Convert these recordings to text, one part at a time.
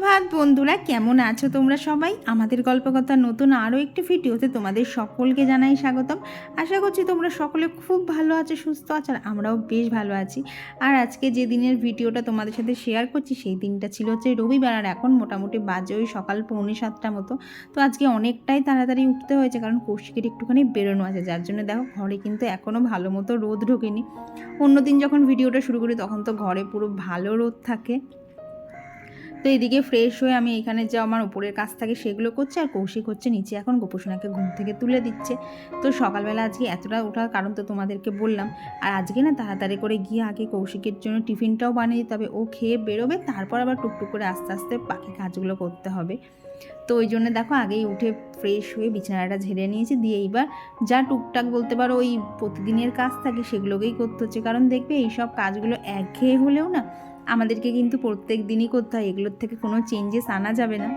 সুপ্রভাত বন্ধুরা, কেমন আছো তোমরা সবাই? আমাদের গল্পকথা নতুন আরও একটি ভিডিওতে তোমাদের সকলকে জানাই স্বাগতম। আশা করছি তোমরা সকলে খুব ভালো আছো, সুস্থ আছো, আর আমরাও বেশ ভালো আছি। আর আজকে যে দিনের ভিডিওটা তোমাদের সাথে শেয়ার করছি, সেই দিনটা ছিল হচ্ছে রবিবার, আর এখন মোটামুটি বাজে ওই সকাল পৌনে সাতটা মতো। তো আজকে অনেকটাই তাড়াতাড়ি উঠতে হয়েছে, কারণ কৌশিকের একটুখানি বেরোনো আছে। যার জন্য দেখো, ঘরে কিন্তু এখনও ভালো মতো রোদ ঢোকেনি। অন্যদিন যখন ভিডিওটা শুরু করি, তখন তো ঘরে পুরো ভালো রোদ থাকে। তো এদিকে ফ্রেশ হয়ে আমি এখানে যে আমার উপরের কাজ থাকে সেগুলো করছি আর কৌশিক হচ্ছে নিচে এখন গোপসোনাকে ঘুম থেকে তুলে দিচ্ছে। তো সকালবেলা আজকে এতটা ওঠার কারণ তো তোমাদেরকে বললাম। আর আজকে না তাড়াতাড়ি করে গিয়ে আগে কৌশিকের জন্য টিফিনটাও বানিয়ে দিতে হবে। ও খেয়ে বেরোবে, তারপর আবার টুকটুক করে আস্তে আস্তে বাকি কাজগুলো করতে হবে। তো ওই জন্য দেখো আগেই উঠে ফ্রেশ হয়ে বিছানাটা ঝেড়ে নিয়েছি। দিয়ে এইবার যা টুকটাক বলতে পারো ওই প্রতিদিনের কাজ থাকে সেগুলোকেই করতে হচ্ছে। কারণ দেখবে এইসব কাজগুলো একঘেয়ে হলেও না আমাদেরকে কিন্তু প্রত্যেক দিনই করতে হয়। এগুলোর থেকে কোনো চেঞ্জেস আনা যাবে না।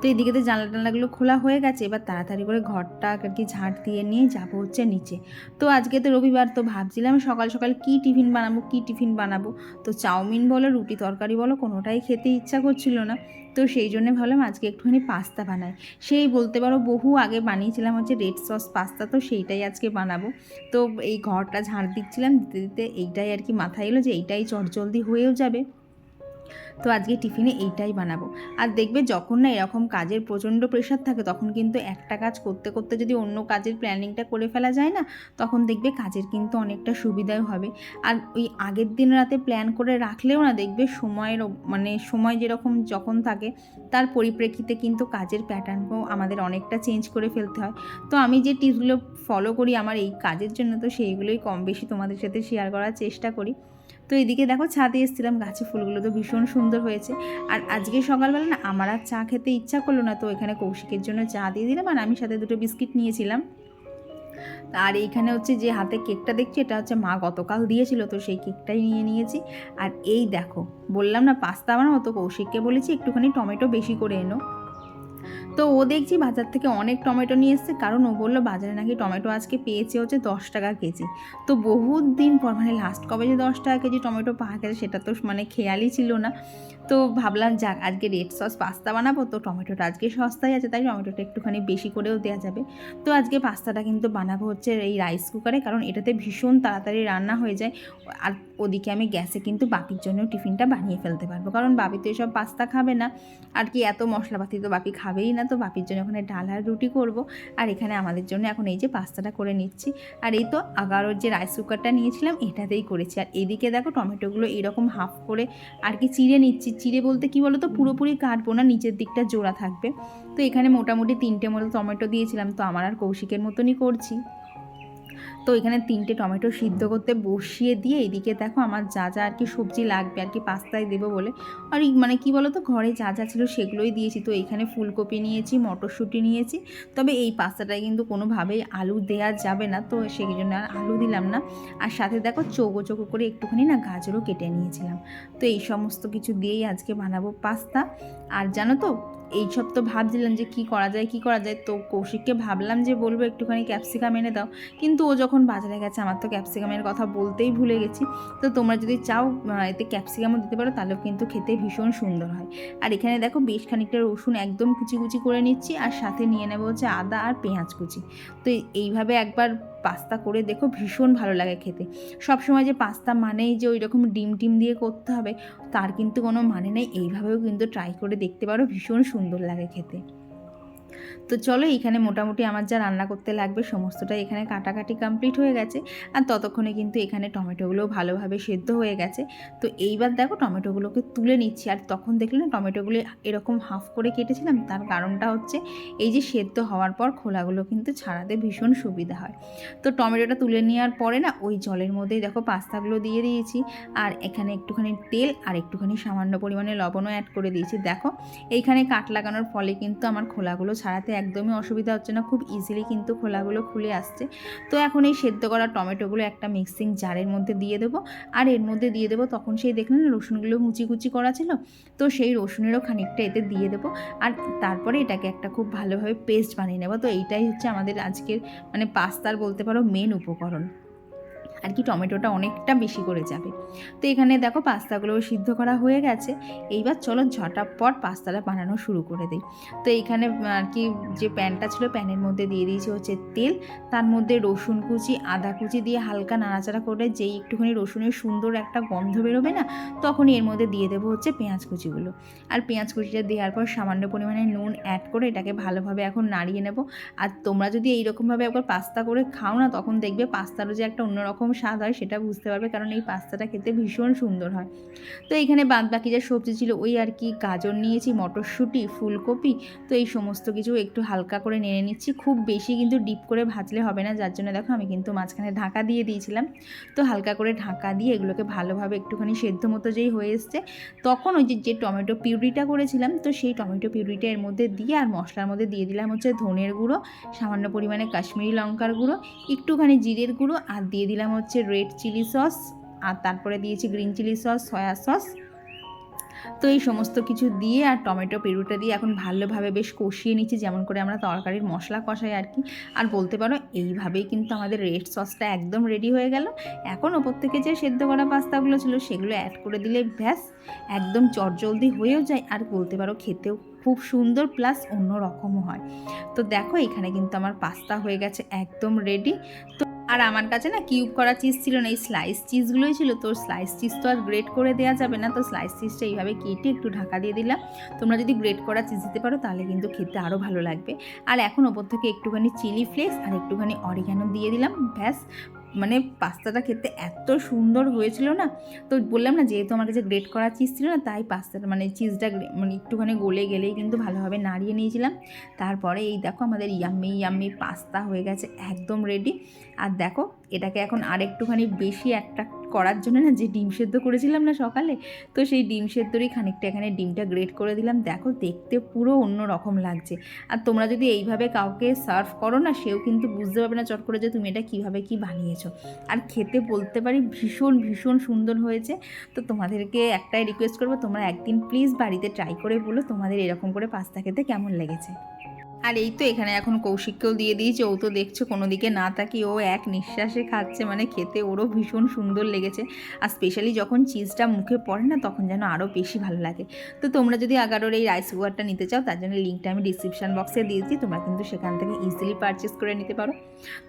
তো এদিকে তো জানলা টানলাগুলো খোলা হয়ে গেছে। এবার তাড়াতাড়ি করে ঘরটা আর কি ঝাঁট দিয়ে নিয়ে যাব হচ্ছে নিচে। তো আজকে তো রবিবার, তো ভাবছিলাম সকাল সকাল কি টিফিন বানাবো, কি টিফিন বানাবো? তো চাউমিন বলো, রুটি তরকারি বলো, কোনোটাই খেতে ইচ্ছা করছিল না। তো সেই জন্য ভাবলাম আজকে একটুখানি পাস্তা বানাই। সেই বলতে পারো বহু আগে বানিয়েছিলাম হচ্ছে রেড সস পাস্তা, তো সেইটাই আজকে বানাবো। তো এই ঘরটা ঝাড় দিচ্ছিলাম, দিতে দিতে এইটাই আর কি মাথায় এলো যে এইটাই চটজলদি হয়েও যাবে। তো আজকে টিফিনে এইটাই বানাবো। আর দেখবে যখন না এরকম কাজের প্রচণ্ড প্রেশার থাকে, তখন কিন্তু একটা কাজ করতে করতে যদি অন্য কাজের প্ল্যানিংটা করে ফেলা যায় না, তখন দেখবে কাজের কিন্তু অনেকটা সুবিধাই হবে। আর ওই আগের দিন রাতে প্ল্যান করে রাখলেও না দেখবে সময়ের মানে সময় যেরকম যখন থাকে, তার পরিপ্রেক্ষিতে কিন্তু কাজের প্যাটার্নও আমাদের অনেকটা চেঞ্জ করে ফেলতে হয়। তো আমি যে টিপসগুলো ফলো করি আমার এই কাজের জন্য, তো সেইগুলোই কম বেশি তোমাদের সাথে শেয়ার করার চেষ্টা করি। তো এদিকে দেখো ছাদে এসেছিলাম, গাছে ফুলগুলো তো ভীষণ সুন্দর হয়েছে। আর আজকে সকালবেলা না আমার আর চা খেতে ইচ্ছা করল না, তো এখানে কৌশিকের জন্য চা দিয়ে দিলাম আর আমি সাথে দুটো বিস্কিট নিয়েছিলাম। আর এইখানে হচ্ছে যে হাতে কেকটা দেখছি, এটা হচ্ছে মা গতকাল দিয়েছিল, তো সেই কেকটাই নিয়ে নিয়েছি। আর এই দেখো, বললাম না, পাস্তা বানাবো, তো কৌশিককে বলেছি একটুখানি টমেটো বেশি করে এনো। তো ও দেখছি বাজার থেকে অনেক টমেটো নিয়ে এসছে। কারণ ও বলল, বাজারে নাকি টমেটো আজকে পেয়েছে হচ্ছে দশ টাকা কেজি। তো বহুত দিন পর মানে লাস্ট কবে যে দশ টাকা কেজি টমেটো পাওয়া গেছে, সেটা তো মানে খেয়ালই ছিল না। তো ভাবলাম, যাক, আজকে রেড সস পাস্তা বানাবো। তো টমেটোটা আজকে সস্তায় আছে, তাই টমেটোটা একটুখানি বেশি করেও দেওয়া যাবে। তো আজকে পাস্তাটা কিন্তু বানাবো হচ্ছে এই রাইস কুকারে কারণ এটাতে ভীষণ তাড়াতাড়ি রান্না হয়ে যায়। আর ওদিকে আমি গ্যাসে কিন্তু বাপির জন্য টিফিনটা বানিয়ে ফেলতে পারব, কারণ বাপি তো এসব পাস্তা খাবে না। আর কি এত মশলাপাতি তো বাপি খাবেই না, তো বাপির জন্য ওখানে ডাল আর রুটি করব। আর এখানে আমাদের জন্য এখন এই যে পাস্তাটা করে নিচ্ছি। আর এই তো আগারোর যে রাইস কুকারটা নিয়েছিলাম, এটাতেই করেছি। আর এদিকে দেখো টমেটোগুলো এরকম হাফ করে আর কি চিড়ে নিচ্ছি চিড়ে বলতে কি বলো তো পুরোপুরি কাটবো না, নিচের দিকটা জোড়া থাকবে। তো এখানে মোটামুটি তিনটে মতো টমেটো দিয়েছিলাম, তো আমার আর কৌশিকের মতনই করছি। তো এখানে তিনটে টমেটো সিদ্ধ করতে বসিয়ে দিয়ে এদিকে দেখো আমার যা যা আর কি সবজি লাগবে আর কি পাস্তায় দেবো বলে। আর মানে কি বলো তো ঘরে যা যা ছিল সেগুলোই দিয়েছি। তো এখানে ফুলকপি নিয়েছি, মটরশুঁটি নিয়েছি। তবে এই পাস্তাটায় কিন্তু কোনোভাবেই আলু দেওয়া যাবে না। তো সেই জন্য আর আলু দিলাম না। আর সাথে দেখো চৌকো চৌকো করে একটুখানি না গাজরও কেটে নিয়েছিলাম। তো এই সমস্ত কিছু দিয়েই আজকে বানাবো পাস্তা। আর জানো তো এইসব তো ভাবছিলাম যে কি করা যায়, কি করা যায়। তো কৌশিককে ভাবলাম যে বলব একটুখানি ক্যাপসিকাম এনে দাও। কিন্তু ও যখন বাজারে গেছে, আমার তো ক্যাপসিকামের কথা বলতেই ভুলে গেছি। তো তোমরা যদি চাও এতে ক্যাপসিকামও দিতে পারো, তাহলেও কিন্তু খেতে ভীষণ সুন্দর হয়। আর এখানে দেখো বেশ খানিকটা রসুন একদম কুচি কুচি করে নিচ্ছি, আর সাথে নিয়ে নেব হচ্ছে আদা আর পেঁয়াজ কুচি। তো এইভাবে একবার পাস্তা করে দেখো ভীষণ ভালো লাগে খেতে। সব সময় যে পাস্তা মানেই যে ওই রকম ডিম টিম দিয়ে করতে হবে, তার কিন্তু কোনো মানে নেই। এইভাবেও কিন্তু ট্রাই করে দেখতে পারো, ভীষণ সুন্দর লাগে খেতে। তো চলো এখানে মোটামুটি আমার যা রান্না করতে লাগবে সমস্তটাই এখানে কাটাকাটি কমপ্লিট হয়ে গেছে। আর ততক্ষণে কিন্তু এখানে টমেটোগুলো ভালোভাবে সেদ্ধ হয়ে গেছে। তো এইবার দেখো টমেটোগুলোকে তুলে নিচ্ছি। আর তখন দেখলে না টমেটোগুলো এরকম হাফ করে কেটেছিলাম। তার কারণটা হচ্ছে এই যে সেদ্ধ হওয়ার পর খোলাগুলো কিন্তু ছাড়াতে ভীষণ সুবিধা হয়। তো টমেটোটা তুলে নেওয়ার পরে না ওই জলের মধ্যেই দেখো পাস্তাগুলো দিয়ে দিয়েছি। আর এখানে একটুখানি তেল আর একটুখানি সামান্য পরিমাণে লবণও অ্যাড করে দিয়েছি। দেখো এইখানে কাট লাগানোর ফলে কিন্তু আমার খোলাগুলো ছাড়াতে একদমই অসুবিধা হচ্ছে না। খুব ইজিলি কিন্তু খোলাগুলো খুলে আসছে। তো এখন এই সেদ্ধ করা টমেটোগুলো একটা মিক্সিং জারের মধ্যে দিয়ে দেবো। আর এর মধ্যে দিয়ে দেবো তখন সেই দেখলেন রসুনগুলো কুচি কুচি করা ছিল। তো সেই রসুনেরও খানিকটা এতে দিয়ে দেবো। আর তারপরে এটাকে একটা খুব ভালোভাবে পেস্ট বানিয়ে নেব। তো এইটাই হচ্ছে আমাদের আজকের মানে পাস্তার বলতে পারো মেন উপকরণ। আর কি টমেটোটা অনেকটা বেশি করে যাবে। তো এখানে দেখো পাস্তাগুলো সিদ্ধ করা হয়ে গেছে। এইবার চলো ঝটাপট পাস্তাটা বানানো শুরু করে দিই। তো এইখানে আর কি যে প্যানটা ছিল প্যানের মধ্যে দিয়ে দিয়েছি হচ্ছে তেল। তার মধ্যে রসুন কুচি, আদা কুচি দিয়ে হালকা নাড়াচাড়া করে যেই একটুখানি রসুনের সুন্দর একটা গন্ধ বেরোবে না, তখনই এর মধ্যে দিয়ে দেবো হচ্ছে পেঁয়াজ কুচিগুলো। আর পেঁয়াজ কুচিটা দেওয়ার পর সামান্য পরিমাণে নুন অ্যাড করে এটাকে ভালোভাবে এখন নাড়িয়ে নেব। আর তোমরা যদি এইরকমভাবে একবার পাস্তা করে খাও না, তখন দেখবে পাস্তারও যে একটা অন্যরকম স্বাদ হয় সেটা বুঝতে পারবে, কারণ এই পাস্তাটা খেতে ভীষণ সুন্দর হয়। তো এখানে বাদ বাকি যা সবজি ছিল, ওই আর কি গাজর নিয়েছি, মটরশুঁটি, ফুলকপি, তো এই সমস্ত কিছু একটু হালকা করে নেড়ে নিচ্ছি। খুব বেশি কিন্তু ডিপ করে ভাজলে হবে না, যার জন্য দেখো আমি কিন্তু মাঝখানে ঢাকা দিয়ে দিয়েছিলাম। তো হালকা করে ঢাকা দিয়ে এগুলোকে ভালোভাবে একটুখানি সেদ্ধ মতো যেই হয়ে এসছে, তখন ওই যে টমেটো পিউরিটা করেছিলাম, তো সেই টমেটো পিউরিটা এর মধ্যে দিয়ে আর মশলার মধ্যে দিয়ে দিলাম হচ্ছে ধনের গুঁড়ো, সামান্য পরিমাণে কাশ্মীরি লঙ্কার গুঁড়ো, একটুখানি জিরের গুঁড়ো, আর দিয়ে দিলাম হচ্ছে রেড চিলি সস, আর তারপরে দিয়েছি green chilli sauce, soya sauce. তো এই সমস্ত কিছু দিয়ে আর টমেটো পেরুটা দিয়ে এখন ভালোভাবে বেশ কষিয়ে নিচ্ছি, যেমন করে আমরা তরকারির মশলা কষাই আর কি। আর বলতে পারো, এইভাবেই কিন্তু আমাদের রেড সসটা একদম রেডি হয়ে গেল। এখন ওপর থেকে যে সেদ্ধ করা পাস্তাগুলো ছিল, সেগুলো অ্যাড করে দিলে ব্যাস, একদম চটজলদি হয়েও যায়। আর বলতে পারো, খেতেও খুব সুন্দর প্লাস অন্য রকমও হয়। তো দেখো, এখানে কিন্তু আমার পাস্তা হয়ে গেছে একদম রেডি তো আর আমার কাছে না কিউব করা চিজ ছিল না, এই স্লাইস চিজগুলোই ছিল, তো স্লাইস চিজ তো আর গ্রেট করে দেওয়া যাবে না, তো স্লাইস চিজটা এইভাবে কেটে একটু ঢাকা দিয়ে দিলাম। তোমরা যদি গ্রেট করা চিজ দিতে পারো, তাহলে কিন্তু খেতে আরও ভালো লাগবে। আর এখন ওপর থেকে একটুখানি চিলি ফ্লেক্স আর একটুখানি অরিগানো দিয়ে দিলাম, ব্যাস। মানে পাস্তাটা খেতে এত সুন্দর হয়েছিল না? তো বললাম না যেহেতু আমার কাছে গ্রেট করা চিজ ছিল না, তাই পাস্তাটা মানে চিজটা মানে একটুখানি গলে গেলেই কিন্তু ভালোভাবে নাড়িয়ে নিয়েছিলাম। তারপরে এই দেখো আমাদের ইয়াম্মি ইয়াম্মি পাস্তা হয়ে গেছে, একদম রেডি আর দেখো এটাকে এখন আর একটুখানি বেশি একটা করার জন্য না, যে ডিম সেদ্ধ করেছিলাম না সকালে, তো সেই ডিম সেদ্ধরই খানিকটা এখানে ডিমটা গ্রেট করে দিলাম। দেখো দেখতে পুরো অন্য রকম লাগছে। আর তোমরা যদি এইভাবে কাউকে সার্ভ করো না, সেও কিন্তু বুঝতে পারবে না চট করে যে তুমি এটা কীভাবে কী বানিয়েছো। আর খেতে বলতে পারি ভীষণ ভীষণ সুন্দর হয়েছে। তো তোমাদেরকে একটাই রিকোয়েস্ট করব, তোমরা একদিন প্লিজ বাড়িতে ট্রাই করে বলো তোমাদের এরকম করে পাস্তা খেতে কেমন লেগেছে। আর এই তো এখানে এখন কৌশিককেও দিয়ে দিয়েছে, ও তো দেখছ কোনো দিকে না তাকি ও এক নিঃশ্বাসে খাচ্ছে মানে খেতে ওরও ভীষণ সুন্দর লেগেছে। আর স্পেশালি যখন চিজটা মুখে পড়ে না, তখন যেন আরও বেশি ভালো লাগে। তো তোমরা যদি আগারোর এই রাইস কুকারটা নিতে চাও, তার জন্য লিঙ্কটা আমি ডিসক্রিপশান বক্সে দিয়েছি তোমরা কিন্তু সেখান থেকে ইজিলি পারচেস করে নিতে পারো।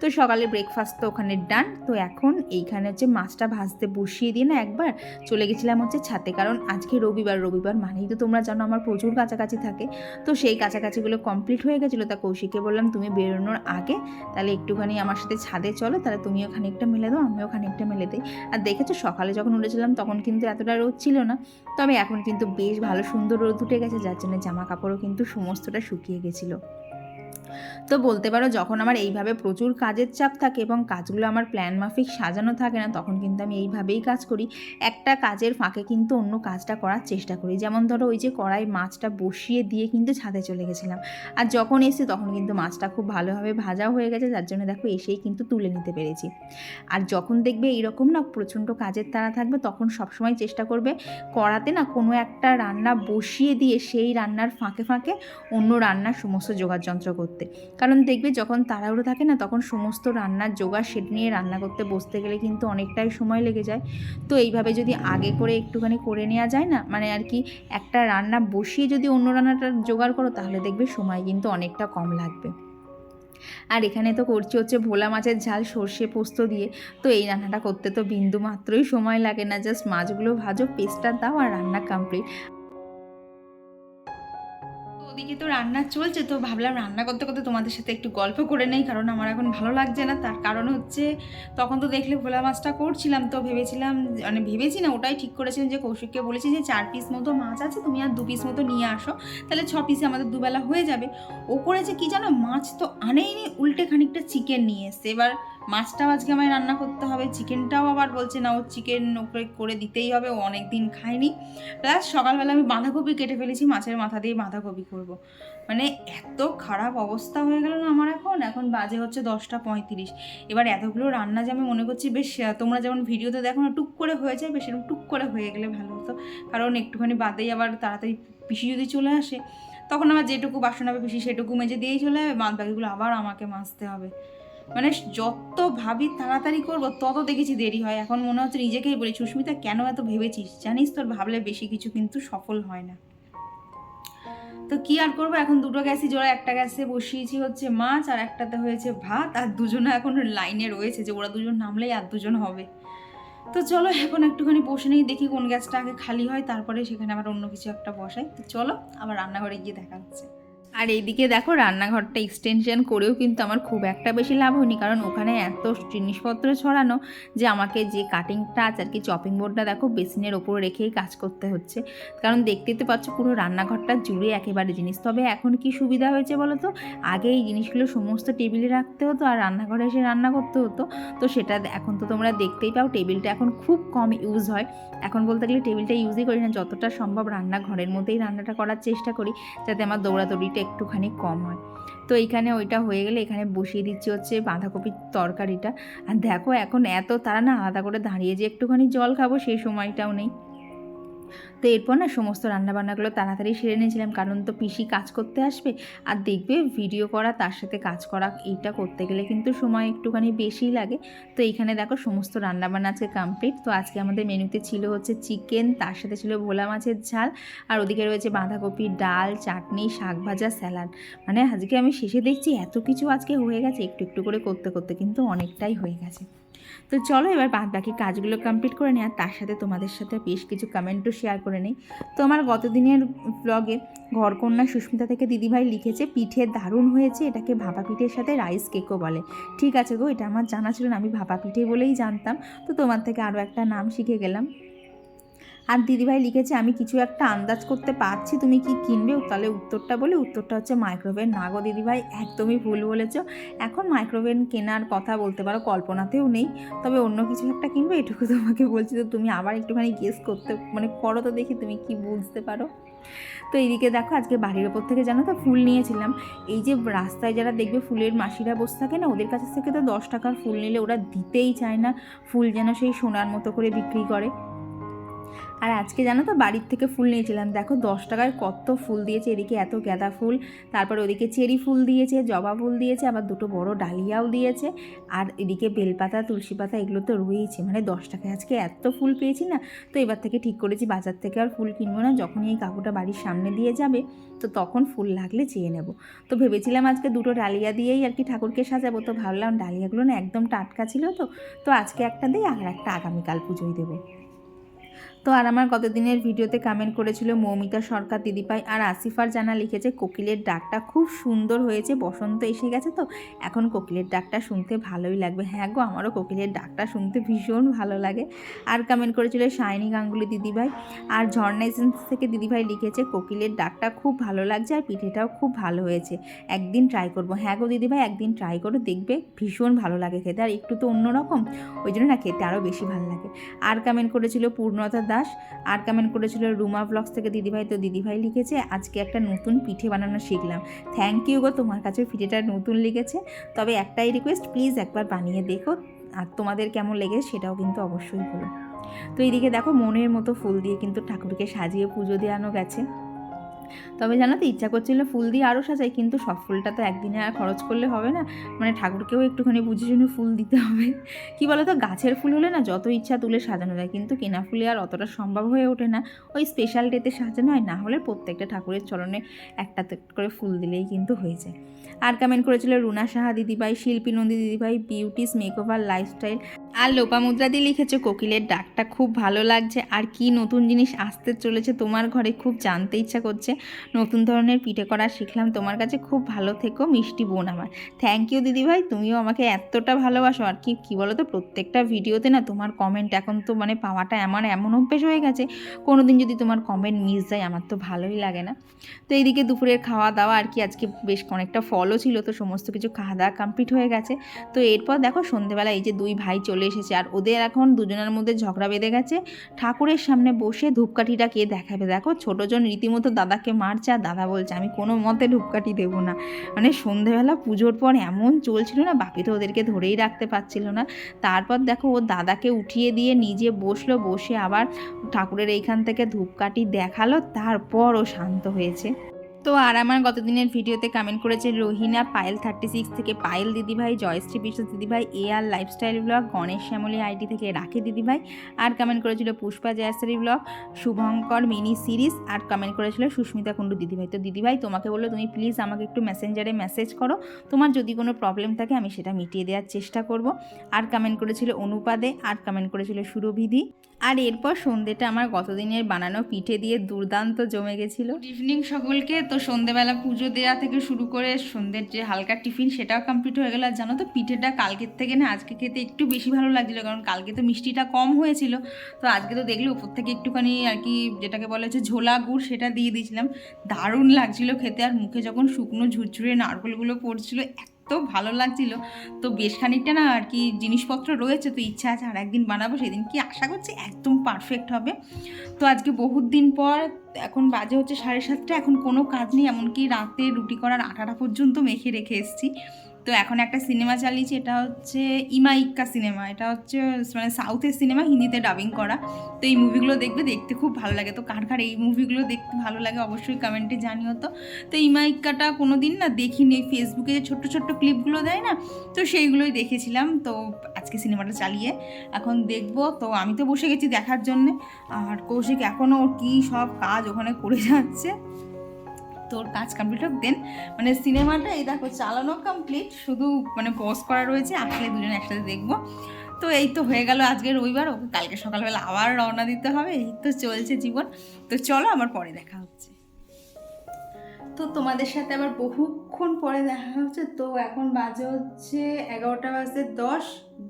তো সকালে ব্রেকফাস্ট তো ওখানে ডান তো এখন এইখানে হচ্ছে মাছটা ভাজতে বসিয়ে দিয়ে না একবার চলে গেছিলাম হচ্ছে ছাতে কারণ আজকে রবিবার রবিবার মানেই তো তোমরা জানো আমার প্রচুর কাছাকাছি থাকে। তো সেই কাছাকাছিগুলো কমপ্লিট হয়ে গেছিল তা কৌশিককে বললাম, তুমি বেরোনোর আগে তাহলে একটুখানি আমার সাথে ছাদে চলো, তাহলে তুমিও খানিকটা মেলে দাও, আমিও খানিকটা মেলে দিই। আর দেখেছ, সকালে যখন উঠেছিলাম তখন কিন্তু এতটা রোদ ছিল না। তবে এখন কিন্তু বেশ ভালো সুন্দর রোদ উঠে গেছে, যার জন্য জামা কাপড়ও কিন্তু সমস্তটা শুকিয়ে গেছিল। তো বলতে পারো, যখন আমার এইভাবে প্রচুর কাজের চাপ থাকে এবং কাজগুলো আমার প্ল্যান মাফিক সাজানো থাকে না, তখন কিন্তু আমি এইভাবেই কাজ করি। একটা কাজের ফাঁকে কিন্তু অন্য কাজটা করার চেষ্টা করি। যেমন ধরো, ওই যে কড়াই মাছটা বসিয়ে দিয়ে কিন্তু ছাদে চলে গেছিলাম। আর যখন এসে তখন কিন্তু মাছটা খুব ভালোভাবে ভাজা হয়ে গেছে, যার জন্য দেখো এসেই কিন্তু তুলে নিতে পেরেছি। আর যখন দেখবে এইরকম না প্রচণ্ড কাজের তারা থাকবে, তখন সবসময় চেষ্টা করবে কড়াতে না কোনো একটা রান্না বসিয়ে দিয়ে সেই রান্নার ফাঁকে ফাঁকে অন্য রান্নার সমস্ত যোগাযন্ত্র করতে। কারণ দেখবে যখন তাড়াহুড়ো থাকে না, তখন সমস্ত রান্নার জোগাড় সেট নিয়ে রান্না করতে, বসতে গেলে কিন্তু অনেকটাই সময় লেগে যায়। তো এইভাবে যদি আগে করে একটুখানি করে নেওয়া যায় না মানে আর কি একটা রান্না বসিয়ে যদি অন্য রান্নাটা জোগাড় করো, তাহলে দেখবে সময় কিন্তু অনেকটা কম লাগবে। আর এখানে তো করছি হচ্ছে ভোলা মাছের ঝাল, সর্ষে পোস্ত দিয়ে। তো এই রান্নাটা করতে তো বিন্দু মাত্রই সময় লাগে না, জাস্ট মাছগুলো ভাজো, পেস্টটা দাও আর রান্না কমপ্লিট ওদিকে তো রান্না চলছে, তো ভাবলাম রান্না করতে করতে তোমাদের সাথে একটু গল্প করে নেই, কারণ আমার এখন ভালো লাগছে না। তার কারণ হচ্ছে, তখন তো দেখলে ভোলা মাছটা করছিলাম, তো ভেবেছিলাম মানে ভেবেছি না, ওটাই ঠিক করেছিলাম যে কৌশিককে বলেছি যে চার পিস মতো মাছ আছে, তুমি আর দু পিস মতো নিয়ে আসো, তাহলে ছ পিসে আমাদের দুবেলা হয়ে যাবে। ও করেছে কি জানো, মাছ তো আনেইনি, উল্টে খানিকটা চিকেন নিয়ে এসছে। এবার মাছটাও আজকে আমায় রান্না করতে হবে, চিকেনটাও আবার বলছে না ও চিকেন ওকে করে দিতেই হবে, ও অনেক দিন খায়নি। প্লাস সকালবেলা আমি বাঁধাকপি কেটে ফেলেছি, মাছের মাথা দিয়ে বাঁধাকপি করব। মানে এত খারাপ অবস্থা হয়ে গেল না আমার এখন এখন বাজে হচ্ছে দশটা পঁয়ত্রিশ। এবার এতগুলো রান্না যে আমি মনে করছি, বেশ, তোমরা যেমন ভিডিওতে দেখো না, টুক করে হয়ে যায়, বেশ এরকম টুক করে হয়ে গেলে ভালো হতো। কারণ একটুখানি বাদেই আবার তাড়াতাড়ি পিসি যদি চলে আসে, তখন আমার যেটুকু বাসন হবে পিসি সেটুকু মেজে দিয়েই চলে যাবে বাদ বাকিগুলো আবার আমাকে মাজতে হবে। মানে যত ভাবি তাড়াতাড়ি করব, তত দেখেছি দেরি হয়। এখন মনে হচ্ছে নিজেকেই বলি, সুস্মিতা, কেন এত ভেবেছিস? জানিস তোর ভাবলে বেশি কিছু কিন্তু সফল হয় না। তো কি আর করব? এখন দুটো গ্যাসই জোড়া, একটা গ্যাসে বসিয়েছি হচ্ছে মাছ আর একটাতে হয়েছে ভাত, আর দুজনে এখন লাইনে রয়েছে যে ওরা দুজন নামলেই আর দুজন হবে। তো চলো এখন একটুখানি বসে নেই, দেখি কোন গ্যাসটা আগে খালি হয়, তারপরে সেখানে আবার অন্য কিছু একটা বসাই। তো চলো, আবার রান্নাঘরে গিয়ে দেখা হচ্ছে। আর এইদিকে দেখো রান্নাঘরটা এক্সটেনশন করেও কিন্তু আমার খুব একটা বেশি লাভ হয়নি, কারণ ওখানে এত জিনিসপত্র ছড়ানো যে আমাকে যে কাটিংটা আছে আর কি চপিং বোর্ডটা দেখো বেসিনের ওপর রেখেই কাজ করতে হচ্ছে। কারণ দেখতেই তো পাচ্ছ পুরো রান্নাঘরটা জুড়ে একেবারে জিনিস। তবে এখন কি সুবিধা হয়েছে বলো তো? আগে এই জিনিসগুলো সমস্ত টেবিলে রাখতে হতো আর রান্নাঘরে এসে রান্না করতে হতো। তো সেটা এখন তো তোমরা দেখতেই পাও টেবিলটা এখন খুব কম ইউজ হয়। এখন বলতে গেলে টেবিলটা ইউজই করি না, যতটা সম্ভব রান্নাঘরের মধ্যেই রান্নাটা করার চেষ্টা করি, যাতে আমার দৌড়াদৌড়িটা একটুখানি কম হয়। তো এইখানে ওইটা হয়ে গেলে এখানে বসিয়ে দিচ্ছি হচ্ছে বাঁধাকপির তরকারিটা। আর দেখো এখন এত তারা না আলাদা করে দাঁড়িয়ে যে একটুখানি জল খাব সেই সময়টাও নেই। তো এরপর না সমস্ত রান্নাবান্নাগুলো তাড়াতাড়ি সেরে নিয়েছিলাম, কারণ তো পিসি কাজ করতে আসবে। আর দেখবে ভিডিও করা, তার সাথে কাজ করা, এইটা করতে গেলে কিন্তু সময় একটুখানি বেশিই লাগে। তো এইখানে দেখো সমস্ত রান্নাবান্না আজকে কমপ্লিট তো আজকে আমাদের মেনুতে ছিল হচ্ছে চিকেন তার সাথে ছিল ভোলা মাছের ঝাল, আর ওদিকে রয়েছে বাঁধাকপি, ডাল, চাটনি, শাক ভাজা, স্যালাড। মানে আজকে আমি শেষে দেখছি এত কিছু আজকে হয়ে গেছে, একটু একটু করে করতে করতে কিন্তু অনেকটাই হয়ে গেছে। তো চলো এবার বাদ বাকি কাজগুলো কমপ্লিট করে নিই, আর তার সাথে তোমাদের সাথে বেশ কিছু কমেন্টও শেয়ার করে নিই। তো আমার গতদিনের ব্লগে ঘরকন্যা সুস্মিতা থেকে দিদিভাই লিখেছে, পিঠে দারুণ হয়েছে, এটাকে ভাপা পিঠের সাথে রাইস কেকও বলে। ঠিক আছে গো, এটা আমার জানা ছিল না, আমি ভাপা পিঠে বলেই জানতাম। তো তোমার থেকে আরও একটা নাম শিখে গেলাম। আর দিদিভাই লিখেছে, আমি কিছু একটা আন্দাজ করতে পারছি, তুমি কি কিনবে? তাহলে উত্তরটা বলে, উত্তরটা হচ্ছে মাইক্রোওয়েভ না গো দিদিভাই, একদমই ভুল বলেছ। এখন মাইক্রোওয়েভ কেনার কথা বলতে পারো, কল্পনাতেও নেই। তবে অন্য কিছু একটা কিনবে, এটুকু তোমাকে বলছি। তো তুমি আবার একটুখানি গেস করতে মানে করো তো দেখি তুমি কি বুঝতে পারো। তো এইদিকে দেখো, আজকে বাড়ির ওপর থেকে জানো তো ফুল নিয়েছিলাম। এই যে রাস্তায় যারা দেখবে ফুলের মাসিরা বসে থাকে না, ওদের কাছ থেকে তো দশ টাকার ফুল নিলে ওরা দিতেই চায় না। ফুল যেন সেই সোনার মতো করে বিক্রি করে। আর আজকে জানো তো বাড়ির থেকে ফুল নিয়েছিলাম। দেখো দশ টাকায় কত ফুল দিয়েছে, এদিকে এত গাঁদা ফুল। তারপর ওদিকে চেরি ফুল দিয়েছে, জবা ফুল দিয়েছে, আবার দুটো বড় ডালিয়াও দিয়েছে। আর এদিকে বেলপাতা, তুলসী পাতা এগুলো তো রয়েইছে। মানে দশ টাকায় আজকে এত ফুল পেয়েছি না, তো এবার থেকে ঠিক করেছি বাজার থেকে আর ফুল কিনবো না। যখনই এই কাকুটা বাড়ির সামনে দিয়ে যাবে, তো তখন ফুল লাগলে চেয়ে নেব। তো ভেবেছিলাম আজকে দুটো ডালিয়া দিয়েই আর কি ঠাকুরকে সাজাবো, তো ভাবলাম ডালিয়াগুলো না একদম টাটকা ছিল তো তো আজকে একটা দিই আর একটা আগামীকাল পুজোয় দেবো। তো আর আমার গতদিনের ভিডিওতে কমেন্ট করেছিল মৌমিতা সরকার দিদিপাই আর আসিফার জানা লিখেছে, কোকিলের ডাকটা খুব সুন্দর হয়েছে, বসন্ত এসে গেছে তো, এখন কোকিলের ডাকটা শুনতে ভালোই লাগবে। হ্যাঁ গো, আমারও কোকিলের ডাকটা শুনতে ভীষণ ভালো লাগে। আর কমেন্ট করেছিল শাইনি গাঙ্গুলি, দিদিভাই আর ঝর্ণা থেকে দিদিভাই লিখেছে, কোকিলের ডাকটা খুব ভালো লাগছে আর পিঠেটাও খুব ভালো হয়েছে, একদিন ট্রাই করব। হ্যাঁ গো, দিদিভাই, একদিন ট্রাই করো, দেখবে ভীষণ ভালো লাগে খেতে, আর একটু তো অন্যরকম, ওই জন্য না খেতে আরও বেশি ভালো লাগে। আর কমেন্ট করেছিল পূর্ণতা দাস। আর কমেন্ট করেছিল, রুমা ব্লগস থেকে দিদিভাই তো দিদিভাই লিখেছে, আজকে একটা নতুন পিঠে বানানো শিখলাম। থ্যাংক ইউ গো, তোমার কাছে পিঠেটা নতুন লিখেছে। তবে একটাই রিকোয়েস্ট প্লিজ একবার বানিয়ে দেখো। আর তোমাদের কেমন লেগেছে সেটাও কিন্তু অবশ্যই বলো। তো এইদিকে দেখো, মনের মতো ফুল দিয়ে কিন্তু ঠাকুরকে সাজিয়ে পুজো দেওয়ানো গেছে। তবে জানো তো ইচ্ছা করছিল ফুল দিয়ে আরও সাজাই, কিন্তু সব ফুলটা তো একদিনে আর খরচ করলে হবে না। মানে ঠাকুরকেও একটুখানি বুঝে শুনে ফুল দিতে হবে। কি বলো তো গাছের ফুল হলে না যত ইচ্ছা তুলে সাজানো যায়, কিন্তু কেনা ফুলে আর অতটা সম্ভব হয়ে ওঠে না। ওই স্পেশাল ডেতে সাজানো হয়, না হলে প্রত্যেকটা ঠাকুরের চরণে একটা করে ফুল দিলেই কিন্তু হয়ে যায়। আর কমেন্ট করেছিল রুনা সাহা দিদিভাই, শিল্পী নন্দী দিদিভাই বিউটিস মেকওভার লাইফস্টাইল আর লোপামুদ্রা দিয়ে লিখেছে, কোকিলের ডাকটা খুব ভালো লাগছে। আর কি নতুন জিনিস আসতে চলেছে তোমার ঘরে খুব জানতে ইচ্ছা করছে। নতুন ধরনের পিঠে করা শিখলাম, তোমার কাছে খুব ভালো থেকো, মিষ্টি বোন আমার। থ্যাংক ইউ দিদিভাই, তুমিও আমাকে এতটা ভালোবাসো। আর কি, কী বলো তো প্রত্যেকটা ভিডিওতে না তোমার কমেন্ট এখন তো মানে পাওয়াটা এমন এমন অভ্যেস হয়ে গেছে কোনো দিন যদি তোমার কমেন্ট মিস যায়, আমার তো ভালোই লাগে না। তো এইদিকে দুপুরের খাওয়া দাওয়া আর কি, আজকে বেশ অনেকটা ফলও ছিল, তো সমস্ত কিছু খাওয়া দাওয়া কমপ্লিট হয়ে গেছে। তো এরপর দেখো সন্ধেবেলা এই যে দুই ভাই চলে এসেছে, আর ওদের এখন দুজনের মধ্যে ঝগড়া বেঁধে গেছে। ঠাকুরের সামনে বসে ধূপকাঠিটা কে দেখাবে? দেখো ছোটোজন রীতিমতো দাদাকে মারছে, আর দাদা বলছে, আমি কোনো মতে ধূপকাঠি দেবো না। মানে সন্ধেবেলা পুজোর পর এমন চলছিল না, বাপি তো ওদেরকে ধরেই রাখতে পারছিল না। তারপর দেখো ও দাদাকে উঠিয়ে দিয়ে নিজে বসল, বসে আবার ঠাকুরের এইখান থেকে ধূপকাঠি দেখাল, তারপর ও শান্ত হয়েছে। তো আর আমার গতদিনের ভিডিওতে কমেন্ট করেছে রোহিনা পায়েল থার্টি সিক্স থেকে পায়েল দিদিভাই, জয়শ্রী বিশ্বাস দিদিভাই A R lifestyle blog Ganesh Shyamali ID থেকে রাখি দিদিভাই আর কমেন্ট করেছিল Pushpa Jayashree blog Shubhankar mini series আর কমেন্ট করেছিল সুস্মিতা কুণ্ডু দিদিভাই। তো দিদিভাই, তোমাকে বলল তুমি প্লিজ আমাকে একটু মেসেঞ্জারে মেসেজ করো। তোমার যদি কোনো প্রবলেম থাকে আমি সেটা মিটিয়ে দেওয়ার চেষ্টা করব। আর কমেন্ট করেছিল অনুপাদে, আর কমেন্ট করেছিল সুরভিধি। আর এরপর সন্ধ্যেটা আমার গতদিনের বানানো পিঠে দিয়ে দুর্দান্ত জমে গেছিল। ইভিনিং সকলকে। তো সন্ধেবেলা পুজো দেওয়া থেকে শুরু করে সন্ধ্যের যে হালকা টিফিন সেটাও কমপ্লিট হয়ে গেল। আর জানো তো, পিঠেটা কালকের থেকে না আজকে খেতে একটু বেশি ভালো লাগছিল, কারণ কালকে তো মিষ্টিটা কম হয়েছিল। তো আজকে তো দেখলে উপর থেকে একটুখানি আর কি যেটাকে বলা হচ্ছে ঝোলা গুড় সেটা দিয়ে দিয়েছিলাম। দারুণ লাগছিল খেতে। আর মুখে যখন শুকনো ঝুরঝুরে নারকলগুলো পড়ছিল এত ভালো লাগছিল। তো বেশ খানিকটা না আর কি জিনিসপত্র রয়েছে, তো ইচ্ছা আছে আর একদিন বানাবো, সেদিন কি আশা করছি একদম পারফেক্ট হবে। তো আজকে বহুত দিন পর, এখন বাজে হচ্ছে সাড়ে সাতটা, এখন কোনো কাজ নেই, এমনকি রাতে রুটি করার আটাটা পর্যন্ত মেখে রেখে এসেছি। তো এখন একটা সিনেমা চালিয়েছি, এটা হচ্ছে ইমা ইক্কা সিনেমা এটা হচ্ছে মানে সাউথের সিনেমা হিন্দিতে ডাবিং করা। তো এই মুভিগুলো দেখবে, দেখতে খুব ভালো লাগে। তো কার কার এই মুভিগুলো দেখতে ভালো লাগে, অবশ্যই কমেন্টে জানিও তো। তো ইমা ইক্কাটা কোনো দিন না দেখিনি ওই ফেসবুকে যে ছোট্ট ছোট্ট ক্লিপগুলো দেয় না, তো সেইগুলোই দেখেছিলাম। তো আজকে সিনেমাটা চালিয়ে এখন দেখব। তো আমি তো বসে গেছি দেখার জন্যে। আর কৌশিক এখনও ওর কী সব কাজ ওখানে করে যাচ্ছে। তোর কাজ কমপ্লিট হোক দেন মানে সিনেমাটা এই দেখো চালানো কমপ্লিট শুধু মানে পজ করা রয়েছে আসলে দুজনে একসাথে দেখব। তো এই তো হয়ে গেল আজকে রবিবার, ওকে কালকে সকালবেলা আবার রওনা দিতে হবে, এই তো চলছে জীবন। তো চলো আমার পরে দেখা হচ্ছে। তো তোমাদের সাথে আবার বহুক্ষণ পরে দেখা হচ্ছে, তো এখন বাজে হচ্ছে এগারোটা বাজে দশ।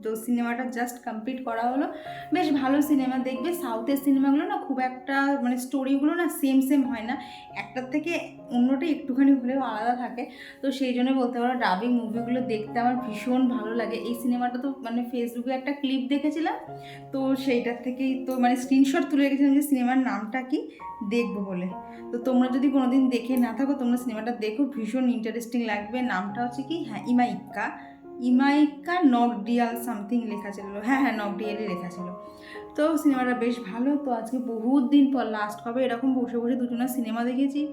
তো সিনেমাটা জাস্ট কমপ্লিট করা হলো। বেশ ভালো সিনেমা, দেখবে সাউথের সিনেমাগুলো না খুব একটা মানে স্টোরিগুলো না সেম সেম হয় না। একটার থেকে অন্যটা একটুখানি হলেও আলাদা থাকে। তো সেই জন্য বলতে পারো ডাবিং মুভিগুলো দেখতে আমার ভীষণ ভালো লাগে। এই সিনেমাটা তো মানে ফেসবুকে একটা ক্লিপ দেখেছিলাম। তো সেইটার থেকেই তো মানে স্ক্রিনশট তুলে রেখেছিলাম যে সিনেমার নামটা কি, দেখব বলে। তো তোমরা যদি কোনোদিন দেখে না থাকো, তোমরা সিনেমাটা দেখো। ভীষণ ইন্টারেস্টিং লাগবে। নামটা হচ্ছে কি? হ্যাঁ ইমাইক্কা ইমাইকা নকডিয়াল সামথিং লেখা ছিল। হ্যাঁ হ্যাঁ নকডিয়ালই লেখা ছিল। তো সিনেমাটা বেশ ভালো। তো আজকে বহুত দিন পর লাস্ট কবে এরকম বসে বসে দুজনা সিনেমা দেখেছি,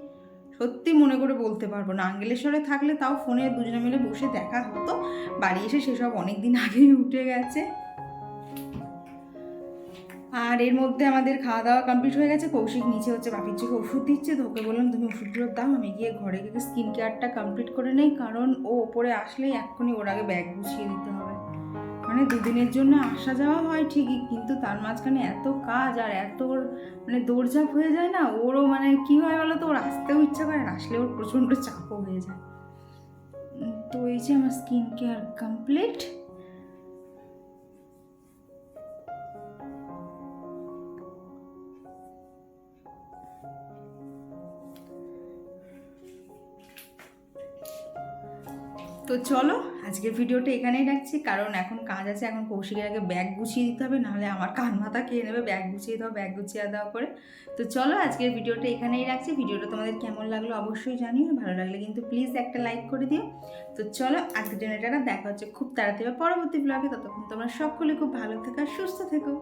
সত্যি মনে করে বলতে পারব না। আঙ্গেলেশ্বরে থাকলে তাও ফোনে দুজনে মিলে বসে দেখা হতো। বাড়ি এসে সেসব অনেক দিন আগেই উঠে গেছে। আর এর মধ্যে আমাদের খাওয়া দাওয়া কমপ্লিট হয়ে গেছে, কৌশিক নিচে হচ্ছে বাপির চোখে ওষুধ দিচ্ছে, তো ওকে বললাম, তুমি ওষুধগুলো দাও, আমি গিয়ে ঘরে গিয়ে স্কিন কেয়ারটা কমপ্লিট করে নেই, কারণ ও ওপরে আসলেই এক্ষুনি ওর আগে ব্যাগ গুছিয়ে দিতে হবে। মানে দুদিনের জন্য আসা যাওয়া হয় ঠিকই, কিন্তু তার মাঝখানে এত কাজ আর এত ওর মানে দৌড়ঝাঁপ হয়ে যায় না, ওরও মানে কী হয় বলো তো, ওর আসতেও ইচ্ছা করে আসলে ওর প্রচণ্ড চাপও হয়ে যায়। তো এই যে আমার স্কিন কেয়ার কমপ্লিট চলো, আজকের ভিডিওটা এখানেই রাখছি। কারণ এখন কাজ আছে, এখন কৌশিকের আগে ব্যাগ গুছিয়ে দিতে হবে, নাহলে আমার কান মাথা খেয়ে নেবে, ব্যাগ গুছিয়ে দাও, ব্যাগ গুছিয়ে দেওয়া করে। তো চলো, আজকের ভিডিওটা এখানেই রাখছি। ভিডিওটা তোমাদের কেমন লাগল অবশ্যই জানিও, ভালো লাগলে কিন্তু প্লিজ একটা লাইক করে দিও। তো চলো, আজকের জন্য এটা দেখা হচ্ছে খুব তাড়াতাড়ি পরবর্তী ব্লগে ততক্ষণ তোমরা সকলে খুব ভালো থেকো, সুস্থ থেকো।